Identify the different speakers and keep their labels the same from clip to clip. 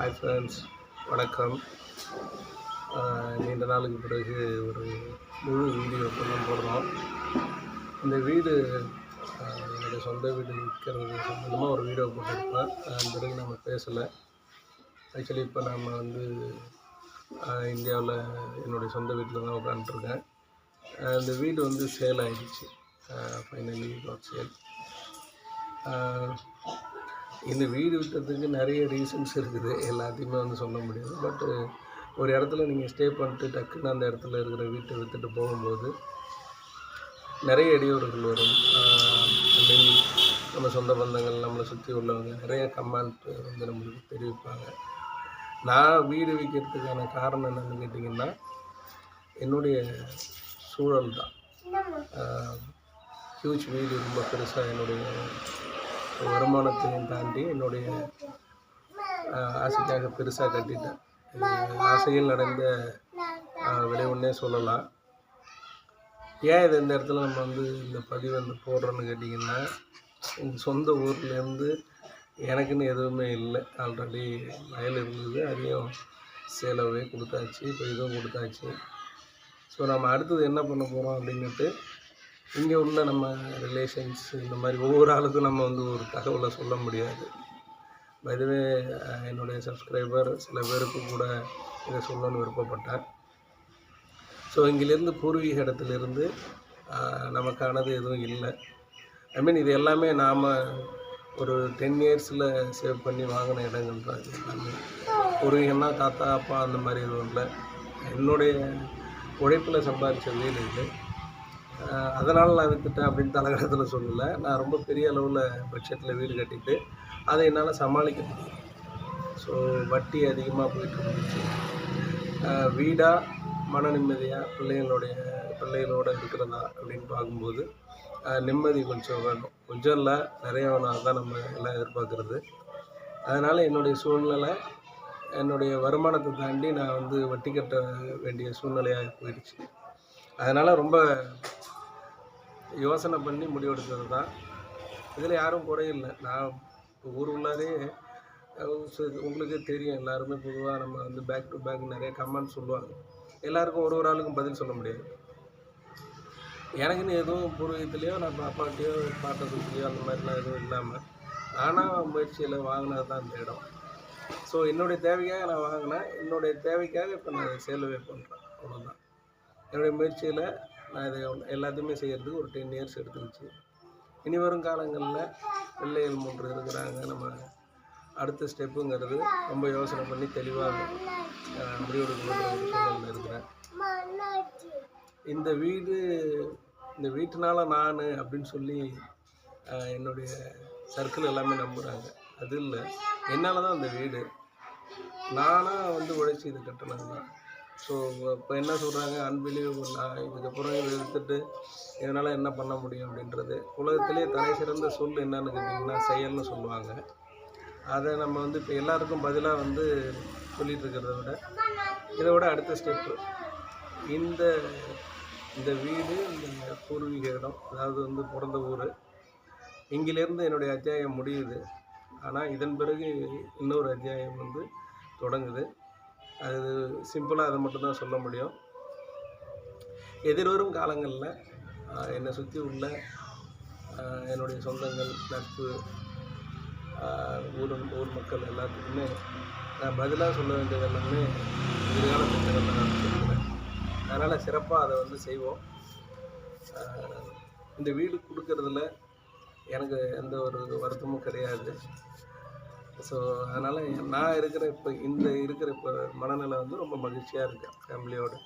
Speaker 1: Hi friends வணக்கம். நீண்ட நாளுக்கு பிறகு ஒரு முழு வீடியோ பண்ண போடுறோம். இந்த வீடு என்னுடைய சொந்த வீடு விற்கிறது சம்மந்தமாக ஒரு வீடியோ போட்டிருப்பேன். அதன் பிறகு நம்ம பேசலை. ஆக்சுவலி இப்போ நம்ம வந்து இந்தியாவில் என்னுடைய சொந்த வீட்டில் தான் உட்காந்துருக்கேன் இந்த வீடு வந்து சேல் ஆகிடுச்சு ஃபைனலி காட் சேல் இந்த வீடு விட்டதுக்கு நிறைய ரீசன்ஸ் இருக்குது. எல்லாத்தையுமே வந்து சொல்ல முடியாது. பட்டு ஒரு இடத்துல நீங்கள் ஸ்டே பண்ணிட்டு டக்குன்னு அந்த இடத்துல இருக்கிற வீட்டை விற்றுட்டு போகும்போது நிறைய இடையூறுகள் வரும். மீன் நம்ம சொந்த பந்தங்கள் நம்மளை சுற்றி உள்ளவங்க நிறைய கமெண்ட் வந்து நம்மளுக்கு தெரிவிப்பாங்க. நான் வீடு விற்கிறதுக்கான காரணம் என்னன்னு கேட்டிங்கன்னா என்னுடைய சூழல் தான் ஹியூஜ் வீடு ரொம்ப பெருசாக என்னுடைய வருமானத்தையும் தாண்டி என்னுடைய ஆசைக்காக பெருசாக கட்டிட்டேன். இது ஆசையில் நடந்த விளைவுன்னே சொல்லலாம். ஏன் இது இந்த இடத்துல நம்ம வந்து இந்த பதிவு வந்து போடுறோன்னு கேட்டிங்கன்னா எங்கள் சொந்த ஊர்லேருந்து எனக்குன்னு எதுவுமே இல்லை. ஆல்ரெடி வயல் இருந்தது அதையும் சேலவே கொடுத்தாச்சு இப்போ இதுவும் கொடுத்தாச்சு. ஸோ நம்ம அடுத்தது என்ன பண்ண போகிறோம் அப்படின்னுட்டு இங்கே உள்ள நம்ம ரிலேஷன்ஸ் இந்த மாதிரி ஒவ்வொரு ஆளுக்கும் நம்ம வந்து ஒரு தகவலை சொல்ல முடியாது. இதுவே என்னுடைய சப்ஸ்கிரைபர் சில பேருக்கு கூட இதை சொல்லணும்னு விருப்பப்பட்டேன் ஸோ இங்கிலேருந்து பூர்வீக இடத்துலேருந்து நமக்கானது எதுவும் இல்லை. ஐ மீன் இது எல்லாமே நாம் ஒரு டென் இயர்ஸில் சேவ் பண்ணி வாங்கின இடங்கள் தான். இது எல்லாமே. பூர்வீகம்னா தாத்தா அப்பா அந்த மாதிரி எதுவும் இல்லை. என்னுடைய உழைப்பில் சம்பாதிச்சதே இது. அதனால் நான் விற்றுட்டேன் அப்படின்னு தலைகடத்தில் சொல்லலை. நான் ரொம்ப பெரிய அளவில் பட்ஜெட்டில் வீடு கட்டிட்டு அதை என்னால் சமாளிக்க முடியும் ஸோ வட்டி அதிகமாக போயிட்டு இருந்துச்சு. வீடாக மன நிம்மதியாக பிள்ளைங்களுடைய பிள்ளைகளோடு இருக்கிறதா அப்படின்னு பார்க்கும்போது நிம்மதி கொஞ்சம் வேணும். கொஞ்சம் இல்லை நிறைய வேணும். தான் நம்ம எல்லாம் எதிர்பார்க்குறது. அதனால் என்னுடைய சூழ்நிலை என்னுடைய வருமானத்தை தாண்டி நான் வந்து வட்டி கட்ட வேண்டிய சூழ்நிலையாக போயிடுச்சு. அதனால் ரொம்ப யோசனை பண்ணி முடிவெடுத்தது தான் இதில் யாரும் குறையில்லை. நான் இப்போ ஊர் உள்ளாரே உங்களுக்கு உங்களுக்கே தெரியும். எல்லாருமே பொதுவாக நம்ம வந்து பேக் டு பேக் நிறைய கமெண்ட் சொல்லுவாங்க. எல்லாருக்கும் ஒரு ஒரு ஆளுக்கும் பதில் சொல்ல முடியாது. எனக்குன்னு எதுவும் பூர்வீகத்துலேயோ நான் இப்போ அப்பாட்டையோ பாட்டை சுற்றிலையோ அந்த மாதிரிலாம் எதுவும் இல்லாமல் நானாக முயற்சியில் வாங்கினது தான் இந்த இடம். ஸோ என்னுடைய தேவைக்காக நான் வாங்கினேன். என்னுடைய தேவைக்காக இப்போ நான் சேலவே பண்ணுறேன் அவ்வளோதான் என்னுடைய முயற்சியில் நான் இதை எல்லாத்தையுமே செய்கிறதுக்கு ஒரு டென் இயர்ஸ் எடுத்துக்கிச்சு இனி வரும் காலங்களில் பிள்ளைகள் மூன்று இருக்கிறாங்க. நம்ம அடுத்த ஸ்டெப்புங்கிறது ரொம்ப யோசனை பண்ணி தெளிவாக முடிவெடுக்கணுன்ற ஒரு சூழலில் இருக்கிறேன். இந்த வீடு இந்த வீட்டினால நான் அப்படின்னு சொல்லி என்னுடைய சர்க்கிள் எல்லாமே நம்புகிறாங்க அது இல்லை. என்னால் தான் அந்த வீடு. நானாக வந்து உழைச்சி இது கட்டணம் தான் ஸோ இப்போ என்ன சொல்கிறாங்க அன்பிலீவபிள் நான் இதுக்கப்புறம் இதை எடுத்துட்டு இதனால் என்ன பண்ண முடியும் அப்படின்றது. உலகத்திலே தலை சிறந்த சொல் என்னன்னு கேட்டிங்கன்னா செயல்னு சொல்லுவாங்க. அதை நம்ம வந்து இப்போ எல்லாருக்கும் பதிலாக வந்து சொல்லிகிட்டு இருக்கிறத விட இதை விட அடுத்த ஸ்டெப்பு இந்த இந்த வீடு இந்த பூர்வீக இடம் அதாவது வந்து பிறந்த ஊர் இங்கிலேருந்து என்னுடைய அத்தியாயம் முடியுது. ஆனால் இதன் பிறகு இன்னொரு அத்தியாயம் வந்து தொடங்குது. அது சிம்பிளாக அதை மட்டும்தான் சொல்ல முடியும். எதிர்வரும் காலங்களில் என்னை சுற்றி உள்ள என்னுடைய சொந்தங்கள் நட்பு ஊர் ஊர் மக்கள் எல்லாத்துக்குமே நான் பதிலாக சொல்ல வேண்டியது எல்லாமே எதிர்கால திட்டங்கள் நான் சொல்லுவேன் அதனால் சிறப்பாக அதை வந்து செய்வோம். இந்த வீடு கொடுக்கறதுல எனக்கு எந்த ஒரு வருத்தமும் கிடையாது. ஸோ அதனால் நான் இருக்கிற இப்போ இந்த இருக்கிற இப்போ மனநிலை வந்து ரொம்ப மகிழ்ச்சியாக இருக்கேன் ஃபேமிலியோடு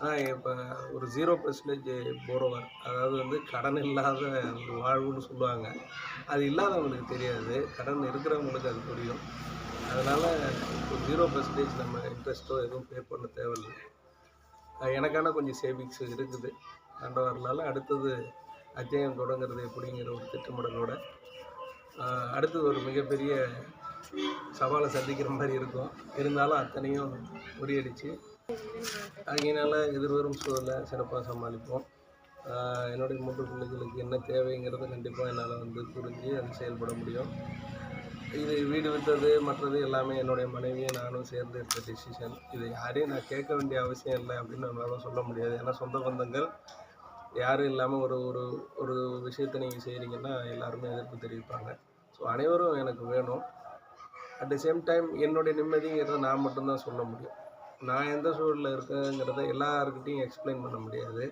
Speaker 1: ஆனால் இப்போ ஒரு ஜீரோ பர்சன்டேஜ் போரோவர் அதாவது வந்து கடன் இல்லாத ஒரு வாழ்வுன்னு சொல்லுவாங்க. அது இல்லாதவங்களுக்கு தெரியாது. கடன் இருக்கிறவங்களுக்கு அது புரியும். அதனால் இப்போ ஜீரோ பர்சன்டேஜ் நம்ம இன்ட்ரெஸ்ட்டோ எதுவும் பே பண்ண தேவையில்லை. எனக்கான கொஞ்சம் சேவிங்ஸ் இருக்குது. ஆண்டவர்களால் அடுத்தது அத்தியாயம் தொடங்குறது எப்படிங்கிற ஒரு திட்டமிடலோட அடுத்து அடுத்தது ஒரு மிகப்பெரிய சவாலை சந்திக்கிற மாதிரி இருக்கும். இருந்தாலும் அத்தனையும் முறியடிச்சு. அதனால் எதிர்வரும் சூழலை சிறப்பாக சமாளிப்போம். என்னுடைய மூன்று பிள்ளைகளுக்கு என்ன தேவைங்கிறத கண்டிப்பாக என்னால் வந்து புரிஞ்சு அது செயல்பட முடியும். இது வீடு விற்றது மற்றது எல்லாமே என்னுடைய மனைவியும் நானும் சேர்ந்து எடுத்த டிசிஷன் இது யாரையும் நான் கேட்க வேண்டிய அவசியம் இல்லை அப்படின்னு நம்மளால சொல்ல முடியாது. ஏன்னா சொந்த பந்தங்கள் யாரும் இல்லாமல் ஒரு ஒரு ஒரு விஷயத்தை நீங்கள் செய்கிறீங்கன்னா எல்லாருமே எதிர்ப்பு தெரிவிப்பாங்க. ஸோ அனைவரும் எனக்கு வேணும். அட் த சேம் டைம் என்னுடைய நிம்மதிங்கிறத நான் மட்டும்தான் சொல்ல முடியும். நான் எந்த சூழலில் இருக்கேங்கிறத எல்லாருக்கிட்டையும் எக்ஸ்பிளைன் பண்ண முடியாது.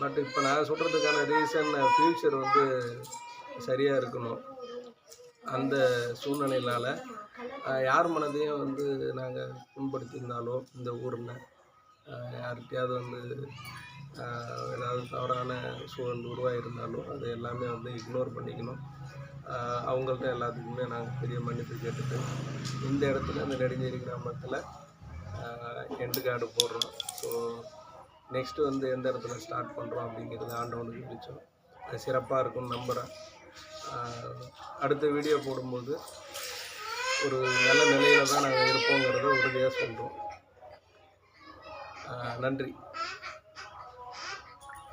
Speaker 1: பட் இப்போ நான் சொல்கிறதுக்கான ரீசன் ஃப்யூச்சர் வந்து சரியாக இருக்கணும். அந்த சூழ்நிலையினால யார் மனதையும் வந்து நாங்கள் புண்படுத்தியிருந்தாலோ இந்த ஊரில் யார்கிட்டையாவது வந்து ஏதாவது தவறான சூழல் உருவாகியிருந்தாலும் அது எல்லாமே வந்து இக்னோர் பண்ணிக்கணும். அவங்கள்ட்ட எல்லாத்துக்குமே நாங்கள் பெரிய மன்னிப்பு கேட்டுட்டு இந்த இடத்துல இந்த நெடுஞ்சேரி கிராமத்தில் எண்டு கார்டு போடுறோம். ஸோ நெக்ஸ்ட்டு வந்து எந்த இடத்துல ஸ்டார்ட் பண்ணுறோம் அப்படிங்கிறது ஆண்டவனுக்கு பிடிச்சோம் அது சிறப்பாக இருக்கும்னு நம்புகிறேன் அடுத்த வீடியோ போடும்போது ஒரு நல்ல நிலையில் தான் நாங்கள் இருப்போங்கிறத உறுதியாக சொல்கிறோம் நன்றி.